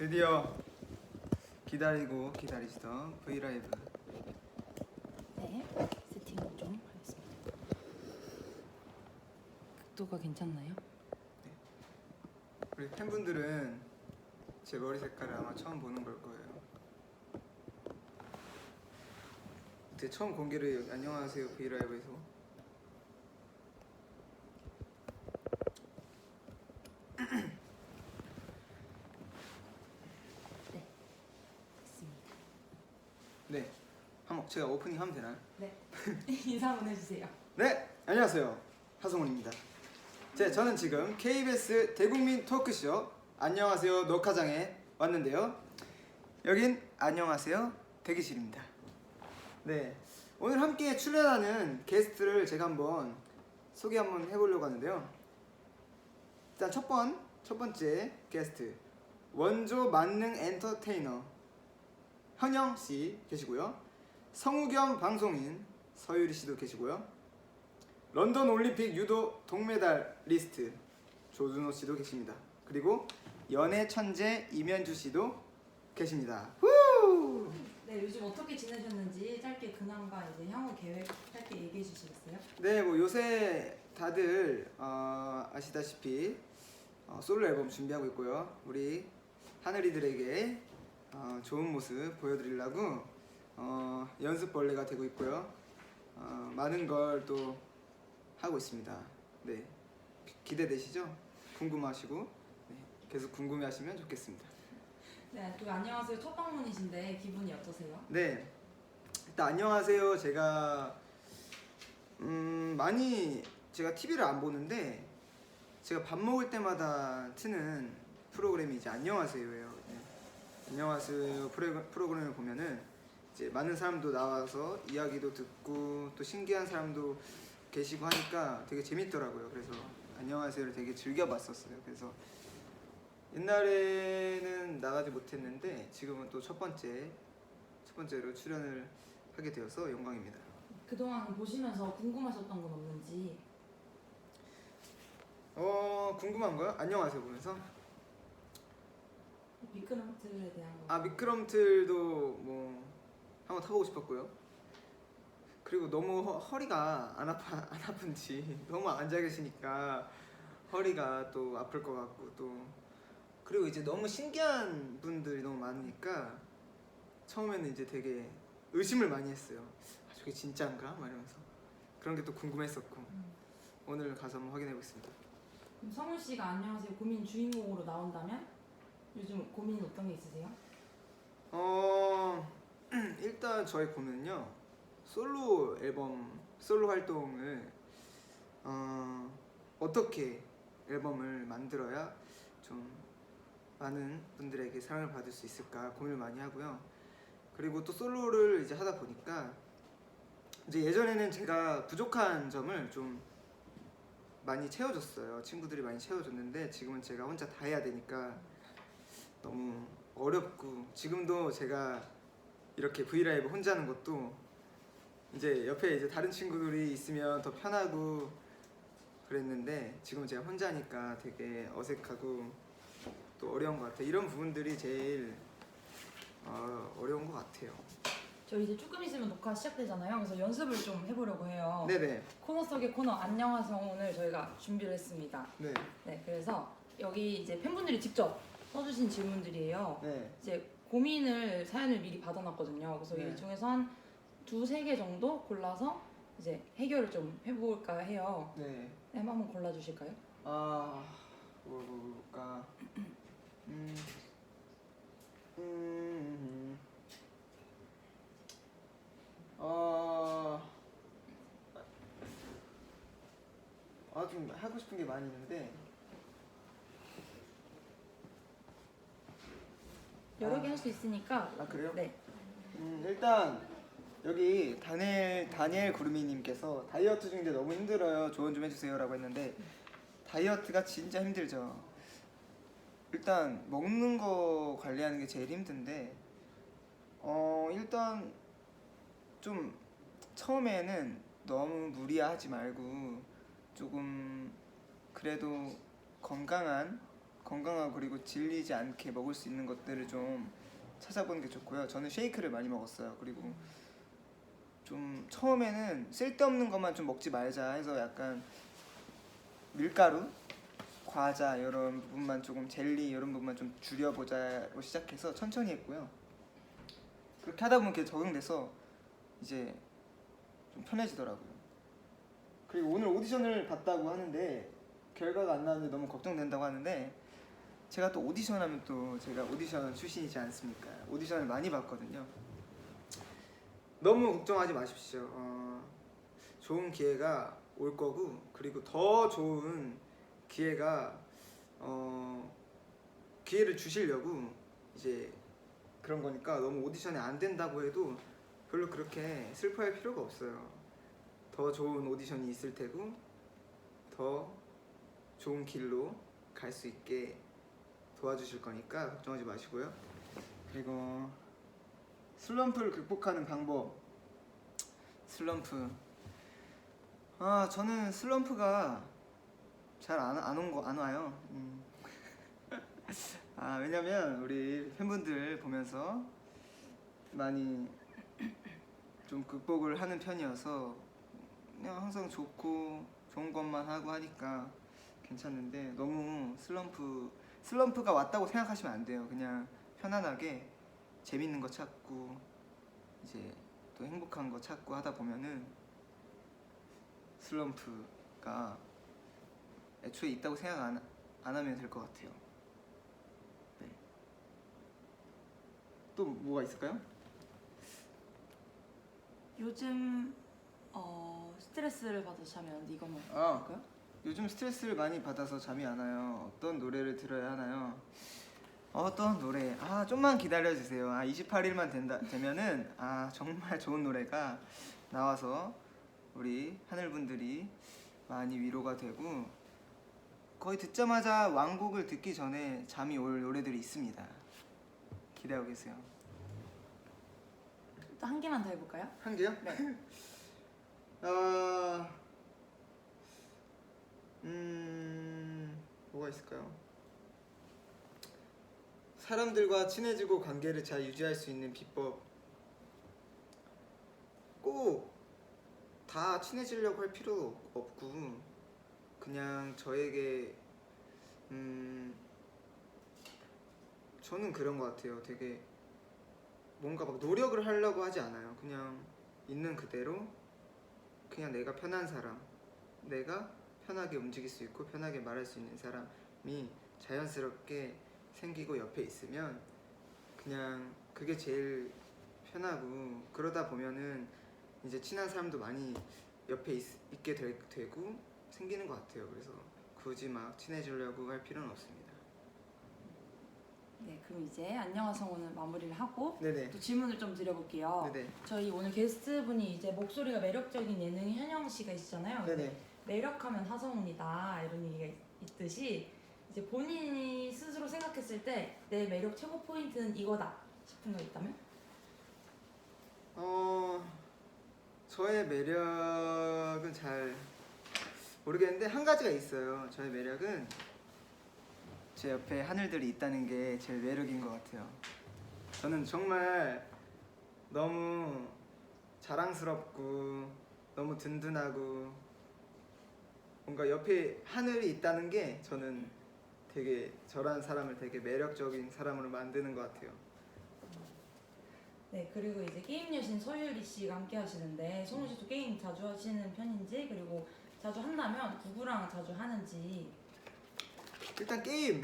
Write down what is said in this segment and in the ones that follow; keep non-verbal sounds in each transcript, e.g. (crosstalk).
드디어 기다리고 기다리시던 브이라이브 네, 세팅 좀 하겠습니다. 각도가 괜찮나요? 우리 팬분들은 제 머리 색깔을 아마 처음 보는 걸 거예요. 그때 처음 공개를 안녕하세요 브이라이브에서 됐습니다. 네 한번 제가 오프닝 하면 되나요? 네, (laughs) 인사 한번 해주세요. 네 안녕하세요 하성훈입니다. 네 저는 지금 KBS 대국민 토크쇼 안녕하세요 녹화장에 왔는데요. 여긴 안녕하세요 대기실입니다. 네 오늘 함께 출연하는 게스트를 제가 한번 소개 한번 해보려고 하는데요. 일단 첫 번, 첫 번째 게스트 원조 만능 엔터테이너 현영 씨 계시고요. 성우 겸 방송인 서유리 씨도 계시고요. 런던 올림픽 유도 동메달 리스트 조준호 씨도 계십니다. 그리고 연애 천재 이면주 씨도 계십니다. 후! 네, 요즘 어떻게 지내셨는지 짧게 근황과 이제 향후 계획 짧게 얘기해 주시겠어요? 네, 뭐 요새 다들 어, 아시다시피 어, 솔로 앨범 준비하고 있고요. 우리 하늘이들에게 어, 좋은 모습 보여드리려고 어, 연습벌레가 되고 있고요. 어, 많은 걸 또 하고 있습니다. 네, 기- 기대되시죠? 궁금하시고 네, 계속 궁금해하시면 좋겠습니다. 네, 또 안녕하세요. 첫 방문이신데 기분이 어떠세요? 네, 일단 안녕하세요. 제가 음, 많이 제가 TV를 안 보는데 제가 밥 먹을 때마다 트는 프로그램이 이제 안녕하세요예요. 네. 안녕하세요 프로, 프로그램을 보면은 이제 많은 사람도 나와서 이야기도 듣고 또 신기한 사람도 계시고 하니까 되게 재밌더라고요. 그래서 안녕하세요를 되게 즐겨봤었어요. 그래서 옛날에는 나가지 못했는데 지금은 또 첫 번째 첫 번째로 출연을 하게 되어서 영광입니다. 그동안 보시면서 궁금하셨던 건 없는지 어 궁금한 거요? 안녕하세요 보면서 미끄럼틀에 대한 거. 아 미끄럼틀도 뭐 한번 타보고 싶었고요. 그리고 너무 허, 허리가 안 아파 (laughs) 안 아픈지 (laughs) 너무 앉아 계시니까 허리가 또 아플 것 같고 또 그리고 이제 너무 신기한 분들이 너무 많으니까 처음에는 이제 되게 의심을 많이 했어요. 아, 저게 진짜인가? 막 이러면서 그런 게 또 궁금했었고 음. 오늘 가서 한번 확인해 보겠습니다. 그럼 성훈 씨가 안녕하세요 고민 주인공으로 나온다면 요즘 고민 어떤 게 있으세요? 어 일단 저의 고민은요 솔로 앨범 솔로 활동을 어 어떻게 앨범을 만들어야 좀 많은 분들에게 사랑을 받을 수 있을까 고민을 많이 하고요. 그리고 또 솔로를 이제 하다 보니까 이제 예전에는 제가 부족한 점을 좀 많이 채워줬어요. 친구들이 많이 채워줬는데 지금은 제가 혼자 다 해야 되니까 너무 어렵고 지금도 제가 이렇게 브이라이브 혼자 하는 것도 이제 옆에 이제 다른 친구들이 있으면 더 편하고 그랬는데 지금 제가 혼자 하니까 되게 어색하고 또 어려운 것 같아요. 이런 부분들이 제일 어, 어려운 것 같아요. 저 이제 조금 있으면 녹화 시작되잖아요. 그래서 연습을 좀 해보려고 해요. 네네. 코너 속의 코너 안녕하세요 오늘 저희가 준비를 했습니다. 네. 네, 그래서 여기 이제 팬분들이 직접 써주신 질문들이에요. 네. 이제 고민을 사연을 미리 받아놨거든요. 그래서 네. 이 중에서 한 두세 개 정도 골라서 이제 해결을 좀 해볼까 해요. 네. 네, 한번 골라주실까요? 아, 뭐 볼까? 음. 음. 어. 아, 좀 하고 싶은 게 많이 있는데. 여러 개 할 수 있으니까. 아, 그래요? 네. 음, 일단 여기 다니엘 다니엘 구르미님께서 다이어트 중인데 너무 힘들어요. 조언 좀 해주세요라고 했는데 다이어트가 진짜 힘들죠. 일단 먹는 거 관리하는 게 제일 힘든데 어 일단 좀 처음에는 너무 무리하지 말고 조금 그래도 건강한 건강하고 그리고 질리지 않게 먹을 수 있는 것들을 좀 찾아보는 게 좋고요. 저는 쉐이크를 많이 먹었어요. 그리고 좀 처음에는 쓸데없는 것만 좀 먹지 말자 해서 약간 밀가루, 과자 이런 부분만 조금 젤리 이런 부분만 좀 줄여보자고 시작해서 천천히 했고요. 그렇게 하다 보면 그게 적응돼서 이제 좀 편해지더라고요. 그리고 오늘 오디션을 봤다고 하는데 결과가 안 나왔는데 너무 걱정된다고 하는데 제가 또 오디션 하면 또 제가 오디션 출신이지 않습니까? 오디션을 많이 봤거든요. 너무 걱정하지 마십시오. 어, 좋은 기회가 올 거고 그리고 더 좋은 기회가 어, 기회를 주시려고 이제 그런 거니까 너무 오디션이 안 된다고 해도 별로 그렇게 슬퍼할 필요가 없어요. 더 좋은 오디션이 있을 테고 더 좋은 길로 갈 수 있게 도와주실 거니까 걱정하지 마시고요. 그리고 슬럼프를 극복하는 방법. 슬럼프. 아 저는 슬럼프가 잘 안 안 온 거 안 와요. 음. (laughs) 아 왜냐면 우리 팬분들 보면서 많이 좀 극복을 하는 편이어서 그냥 항상 좋고 좋은 것만 하고 하니까 괜찮은데 너무 슬럼프 슬럼프가 왔다고 생각하시면 안 돼요. 그냥 편안하게 재밌는 거 찾고 이제 또 행복한 거 찾고 하다 보면은 슬럼프가 애초에 있다고 생각 안, 안 하면 될 것 같아요. 네. 또 뭐가 있을까요? 요즘 어, 스트레스를 받아서 잠이 안 오는데 이거만 아. 볼까요? 요즘 스트레스를 많이 받아서 잠이 안 와요. 어떤 노래를 들어야 하나요? 어떤 노래? 아 좀만 기다려 주세요. 아 28일만 된다 되면은 아 정말 좋은 노래가 나와서 우리 하늘 분들이 많이 위로가 되고 거의 듣자마자 왕곡을 듣기 전에 잠이 올 노래들이 있습니다. 기대하고 계세요. 또 한 개만 더 해볼까요? 한 개요? 네. (laughs) 어... 음... 뭐가 있을까요? 사람들과 친해지고 관계를 잘 유지할 수 있는 비법. 꼭 다 친해지려고 할 필요 없고 그냥 저에게 음 저는 그런 것 같아요. 되게 뭔가 막 노력을 하려고 하지 않아요. 그냥 있는 그대로 그냥 내가 편한 사람, 내가 편하게 움직일 수 있고 편하게 말할 수 있는 사람이 자연스럽게 생기고 옆에 있으면 그냥 그게 제일 편하고 그러다 보면은 이제 친한 사람도 많이 옆에 있, 게 되고 생기는 것 같아요. 그래서 굳이 막 친해지려고 할 필요는 없습니다. 네, 그럼 이제 안녕하세요 오늘 마무리를 하고 네네. 또 질문을 좀 드려볼게요. 네네. 저희 오늘 게스트분이 이제 목소리가 매력적인 예능 현영 씨가 있잖아요. 네네. 매력하면 하성운이다 이런 얘기가 있- 있듯이 이제 본인이 스스로 생각했을 때 내 매력 최고 포인트는 이거다 싶은 거 있다면? 어 저의 매력은 잘 모르겠는데 한 가지가 있어요. 저의 매력은 제 옆에 하늘들이 있다는 게 제일 매력인 것 같아요. 저는 정말 너무 자랑스럽고 너무 든든하고 뭔가 옆에 하늘이 있다는 게 저는 되게 저라는 사람을 되게 매력적인 사람으로 만드는 것 같아요. 네 그리고 이제 게임 여신 서유리 씨가 함께 하시는데 성우 씨도 게임 자주 하시는 편인지 그리고 자주 한다면 누구랑 자주 하는지 일단 게임을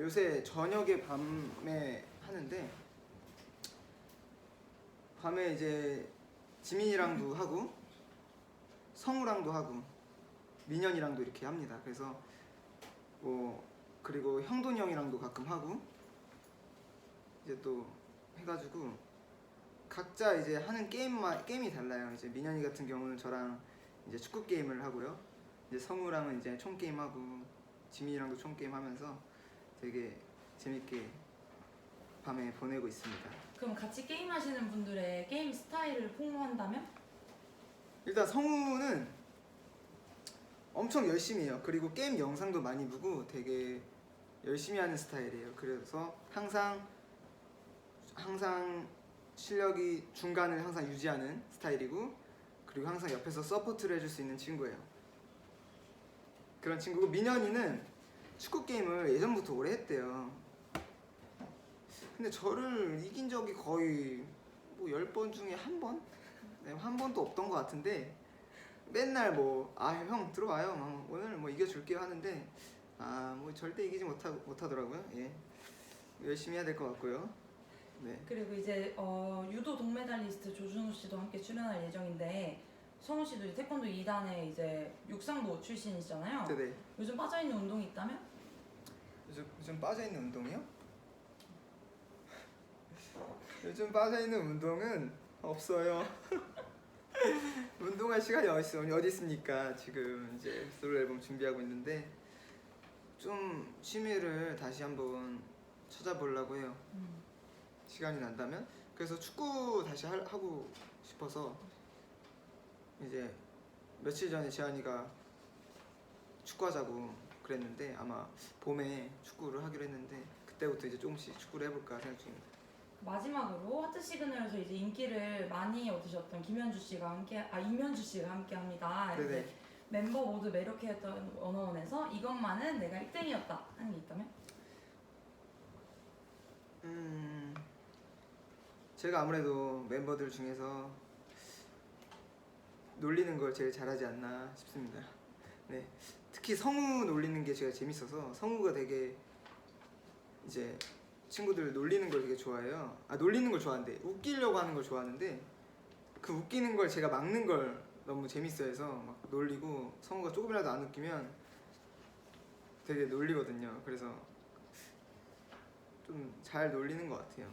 요새 저녁에 밤에 하는데 밤에 이제 지민이랑도 하고 성우랑도 하고 민현이랑도 이렇게 합니다. 그래서 뭐 그리고 형돈이 형이랑도 가끔 하고 이제 또 해가지고 각자 이제 하는 게임마 게임이 달라요. 이제 민현이 같은 경우는 저랑 이제 축구 게임을 하고요. 이제 성우랑은 이제 총 게임 하고 지민이랑도 총 게임 하면서 되게 재밌게 밤에 보내고 있습니다. 그럼 같이 게임 하시는 분들의 게임 스타일을 폭로한다면? 일단 성우는 엄 엄청 열심히 해요. 그리고 게임 영상도 많이 보고 되게 열심히 하는 스타일이에요. 그래서 항상 항상 실력이 중간을 항상 유지하는 스타일이고 그리고 항상 옆에서 서포트를 해줄 수 있는 친구예요. 그런 친구고 민현이는 축구 게임을 예전부터 오래 했대요. 근데 저를 이긴 적이 거의 뭐 10번 중에 한 번? 네, 한 번도 없던 것 같은데 맨날 뭐 아 형 들어와요. 뭐, 오늘 뭐 이겨줄게요 하는데 아 뭐 절대 이기지 못하, 못하더라고요. 예. 열심히 해야 될 것 같고요. 네. 그리고 이제 어, 유도 동메달리스트 조준호 씨도 함께 출연할 예정인데 성우 씨도 이제 태권도 2단에 이제 육상부 출신이시잖아요. 네네. 요즘 빠져 있는 운동이 있다면? 요즘, 요즘 빠져있는 운동이요? (laughs) 요즘 빠져있는 운동은 없어요 (laughs) (laughs) 운동할 시간이 어디, 있- 어디 있습니까 지금 이제 솔로 앨범 준비하고 있는데 좀 취미를 다시 한번 찾아보려고 해요 음. 시간이 난다면 그래서 축구 다시 할- 하고 싶어서 이제 며칠 전에 재환이가 축구하자고 그랬는데 아마 봄에 축구를 하기로 했는데 그때부터 이제 조금씩 축구를 해볼까 생각 중입니다. 마지막으로 하트 시그널에서 이제 인기를 많이 얻으셨던 김현주 씨가 함께 아 임현주 씨가 함께 합니다. 이제 네네. 멤버 모두 매력했던 언어원에서 이것만은 내가 1등이었다 하는 게 있다면? 음 제가 아무래도 멤버들 중에서 놀리는 걸 제일 잘하지 않나 싶습니다. 네 특히 성우 놀리는 게 제가 재밌어서 성우가 되게 이제 친구들 놀리는 걸 되게 좋아해요. 아 놀리는 걸 좋아하는데 웃기려고 하는 걸 좋아하는데 그 웃기는 걸 제가 막는 걸 너무 재밌어해서 막 놀리고 성우가 조금이라도 안 웃기면 되게 놀리거든요. 그래서 좀 잘 놀리는 것 같아요.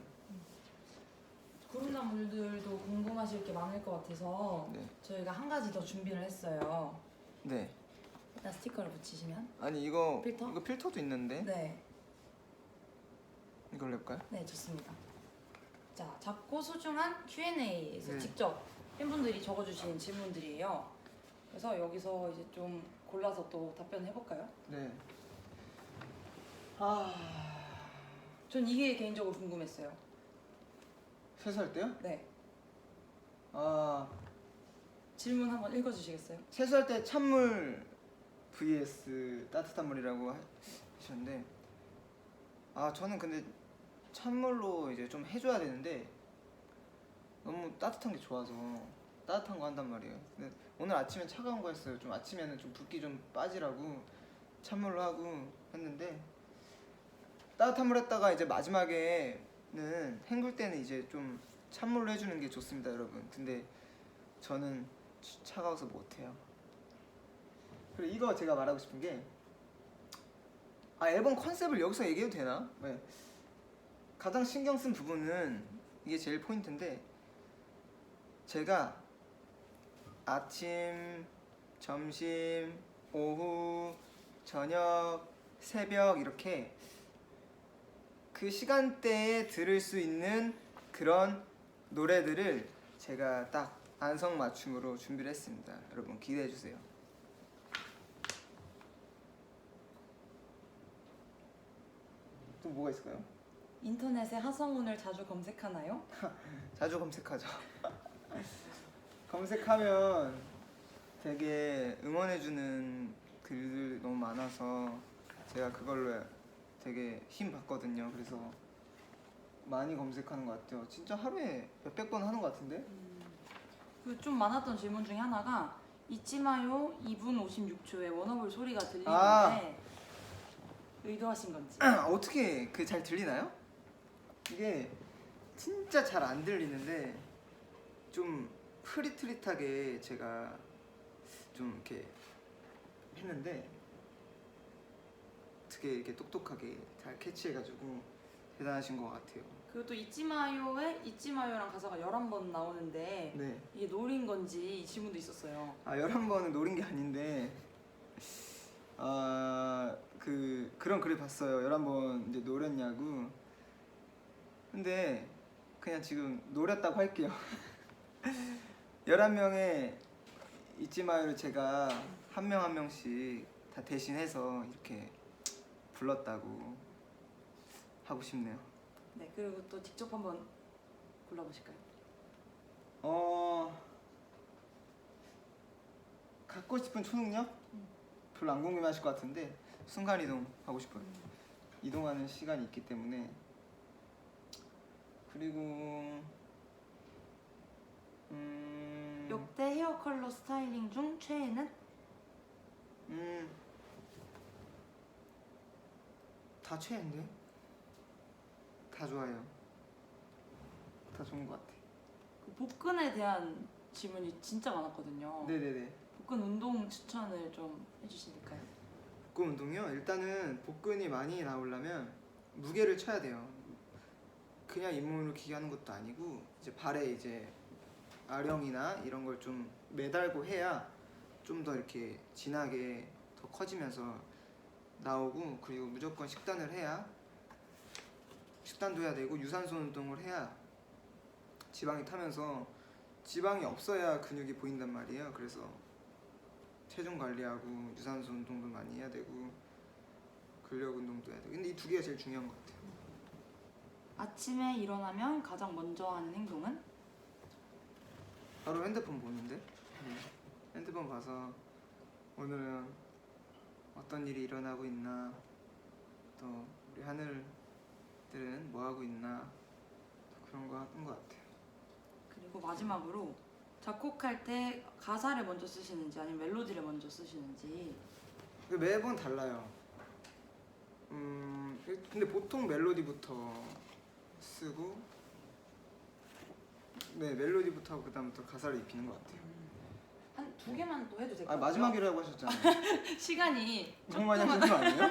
구름나무들도 궁금하실 게 많을 것 같아서 네. 저희가 한 가지 더 준비를 했어요. 네. 일단 스티커를 붙이시면 아니 이거 필터? 이거 필터도 있는데 네, 이걸로 해볼까요? 네 좋습니다. 자, 작고 소중한 Q&A에서 네. 직접 팬분들이 적어주신 질문들이에요. 그래서 여기서 이제 좀 골라서 또 답변해 볼까요? 네. 아 전 이게 개인적으로 궁금했어요. 세수할 때요? 네, 아 질문 한번 읽어주시겠어요? 세수할 때 찬물 vs 따뜻한 물이라고 하- 하셨는데 아 저는 근데 찬물로 이제 좀 해줘야 되는데 너무 따뜻한 게 좋아서 따뜻한 거 한단 말이에요. 근데 오늘 아침엔 차가운 거 했어요. 좀 아침에는 좀 붓기 좀 빠지라고 찬물로 하고 했는데 따뜻한 물 했다가 이제 마지막에는 헹굴 때는 이제 좀 찬물로 해주는 게 좋습니다, 여러분. 근데 저는 치- 차가워서 못해요. 그리고 이거 제가 말하고 싶은 게, 아 앨범 컨셉을 여기서 얘기해도 되나? 네. 가장 신경 쓴 부분은 이게 제일 포인트인데, 제가 아침, 점심, 오후, 저녁, 새벽 이렇게 그 시간대에 들을 수 있는 그런 노래들을 제가 딱 안성맞춤으로 준비를 했습니다. 여러분 기대해 주세요. 또 뭐가 있을까요? 인터넷에 하성운을 자주 검색하나요? (laughs) 자주 검색하죠. (laughs) 검색하면 되게 응원해주는 글들 너무 많아서 제가 그걸로 되게 힘 받거든요. 그래서 많이 검색하는 것 같아요. 진짜 하루에 몇백 번 하는 것 같은데? 그좀 많았던 질문 중에 하나가 잊지 마요 2분 56초에 워너블 소리가 들리는데 아. 의도하신 건지 (clears throat) 어떻게 그 잘 들리나요? 이게 진짜 잘 안 들리는데 좀 흐릿흐릿하게 제가 좀 이렇게 했는데 어떻게 이렇게 똑똑하게 잘 캐치해가지고 대단하신 것 같아요. 그리고 또 잊지 마요에 잊지 마요랑 가사가 11번 나오는데 네. 이게 노린 건지 이 질문도 있었어요 아 열한 번은 노린 게 아닌데 아그 그런 글을 봤어요. 열한 번 이제 노렸냐고. 근데 그냥 지금 노렸다고 할게요. (laughs) 열한 명의 잊지 마요를 제가 한명한 명씩 다 대신해서 이렇게 불렀다고 하고 싶네요. 네, 그리고 또 직접 한번 골라보실까요? 어 갖고 싶은 초능력 별로 안 궁금하실 것 같은데 순간 이동 하고 싶어요. 이동하는 시간이 있기 때문에 그리고 음, 역대 헤어 컬러 스타일링 중 최애는? 음, 다 최애인데 다 좋아요. 다 좋은 것 같아. 그 복근에 대한 질문이 진짜 많았거든요. 네네네. 복근 운동 추천을 좀 해주실까요? 복근 운동이요? 일단은 복근이 많이 나오려면 무게를 쳐야 돼요. 그냥 잇몸으로 기게 하는 것도 아니고 이제 발에 이제 아령이나 이런 걸 좀 매달고 해야 좀 더 이렇게 진하게 더 커지면서 나오고 그리고 무조건 식단을 해야 식단도 해야 되고 유산소 운동을 해야 지방이 타면서 지방이 없어야 근육이 보인단 말이에요. 그래서 체중 관리하고 유산소 운동도 많이 해야 되고 근력 운동도 해야 되고 근데 이 두 개가 제일 중요한 것 같아요. 아침에 일어나면 가장 먼저 하는 행동은? 바로 핸드폰 보는데 네. 핸드폰 봐서 오늘은 어떤 일이 일어나고 있나 또 우리 하늘들은 뭐 하고 있나 또 그런 거 하는 것 같아요. 그리고 마지막으로 작곡할 때 가사를 먼저 쓰시는지 아니면 멜로디를 먼저 쓰시는지 그 매번 달라요. 음 근데 보통 멜로디부터 쓰고 네 멜로디부터 하고 그다음부터 가사를 입히는 것 같아요. 한 두 개만 또 해도 될까요? 아 마지막이라고 하셨잖아요. (laughs) 시간이 너무 많이 하신 거 아니에요?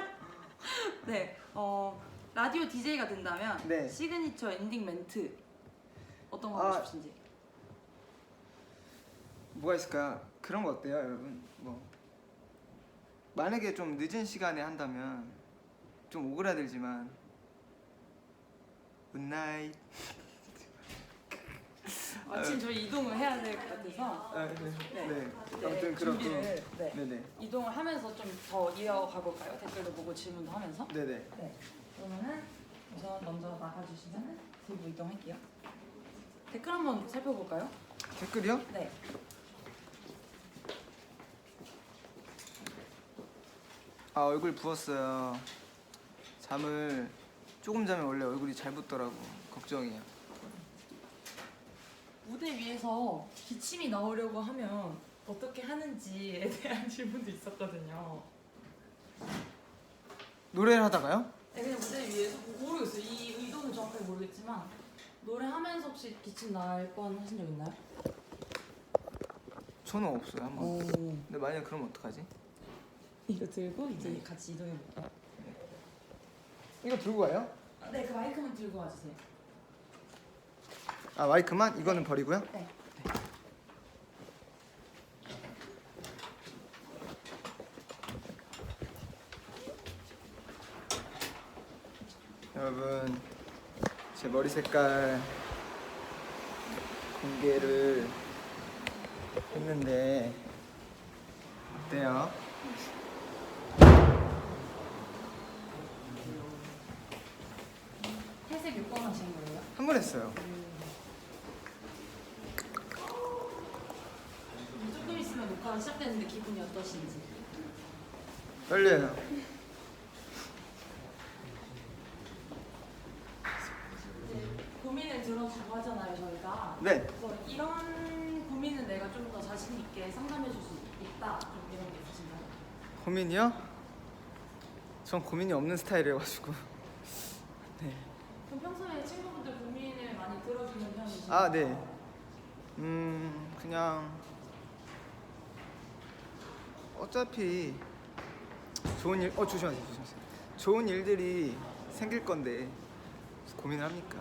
(laughs) 네, 어 라디오 DJ가 된다면 네. 시그니처 엔딩 멘트 어떤 거 하고 아. 싶으신지 뭐가 있을까? 그런 거 어때요, 여러분? 뭐 만약에 좀 늦은 시간에 한다면 좀 오그라들지만 굿나잇. 마침 저희 이동을 해야 될 것 같아서 아, 네. 네. 네. 아무튼 그렇고. 준비를 네. 네네. 이동을 하면서 좀 더 이어가 볼까요? 댓글도 보고 질문도 하면서 네네. 네. 그러면은 우선 먼저 나가주시면 들고 이동할게요. 댓글 한번 살펴볼까요? 댓글이요? 네. 아 얼굴 부었어요. 잠을 조금 자면 원래 얼굴이 잘 붓더라고. 걱정이야. 무대 위에서 기침이 나오려고 하면 어떻게 하는지에 대한 (laughs) 질문도 있었거든요. 노래를 하다가요? 네, 그냥 무대 위에서 모르겠어요. 이 의도는 정확하게 모르겠지만 노래하면서 혹시 기침 날 뻔 하신 적 있나요? 저는 없어요 한 번. 오. 근데 만약 그러면 어떡하지? 이거 들고 이제 같이 이동해 볼까요? 이거 들고 가요? 네, 그 마이크만 들고 와주세요. 아 마이크만? 이거는 버리고요? 네. 여러분 제 머리 색깔 공개를 했는데 어때요? 회색 6번 하신 거예요? 한번 했어요. 조금 있으면 녹화가 시작되는데 기분이 어떠신지? 떨려요. 이제 고민을 들어주고 하잖아요, 저희가. 네. 그래서 이런 고민은 내가 좀 더 자신 있게 상담해 줄 수 있다. 좀 이런 게 있으신가요? 고민이요? 전 고민이 없는 스타일이어가지고. (laughs) 그럼 평소에 아 네. 음 그냥 어차피 좋은 일, 어 조심하세요, 조심하세요. 좋은 일들이 생길 건데 고민을 합니까?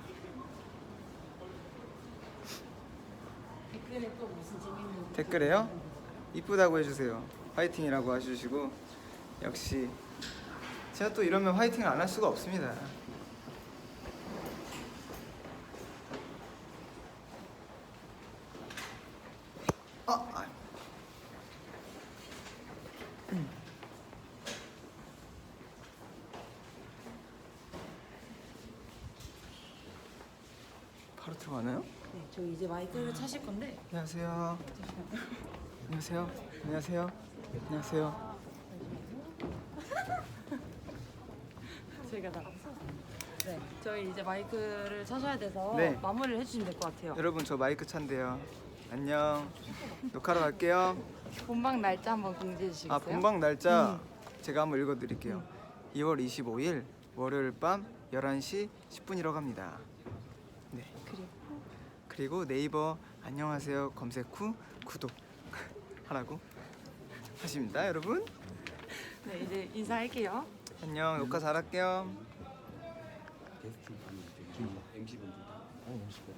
댓글에 또 무슨 재밌는 댓글에요? 이쁘다고 해주세요. 화이팅이라고 해주시고 역시 제가 또 이러면 화이팅을 안 할 수가 없습니다. 아, 아. 바로 들어가나요? 네, 저희 마이크를 차실 건데 안녕하세요. 안녕하세요. 안녕하세요. 안녕하세요. 제가 나가서 네, 저희 이제 마이크를 차셔야 돼서 네. 마무리를 해주시면 될 것 같아요. 여러분 저 마이크 찬대요. 안녕. 녹화로 갈게요. 본방 날짜 한번 공지해 주시겠어요? 아 본방 날짜 제가 한번 읽어드릴게요. 2월 25일 월요일 밤 11시 10분이라고 합니다. 네. 그리고 네이버 안녕하세요 검색 후 구독 (laughs) 하라고 하십니다, 여러분. 네 이제 인사할게요. 안녕. 녹화 잘할게요. 게스트 분이 MC 분들 다. 어, 멋있고.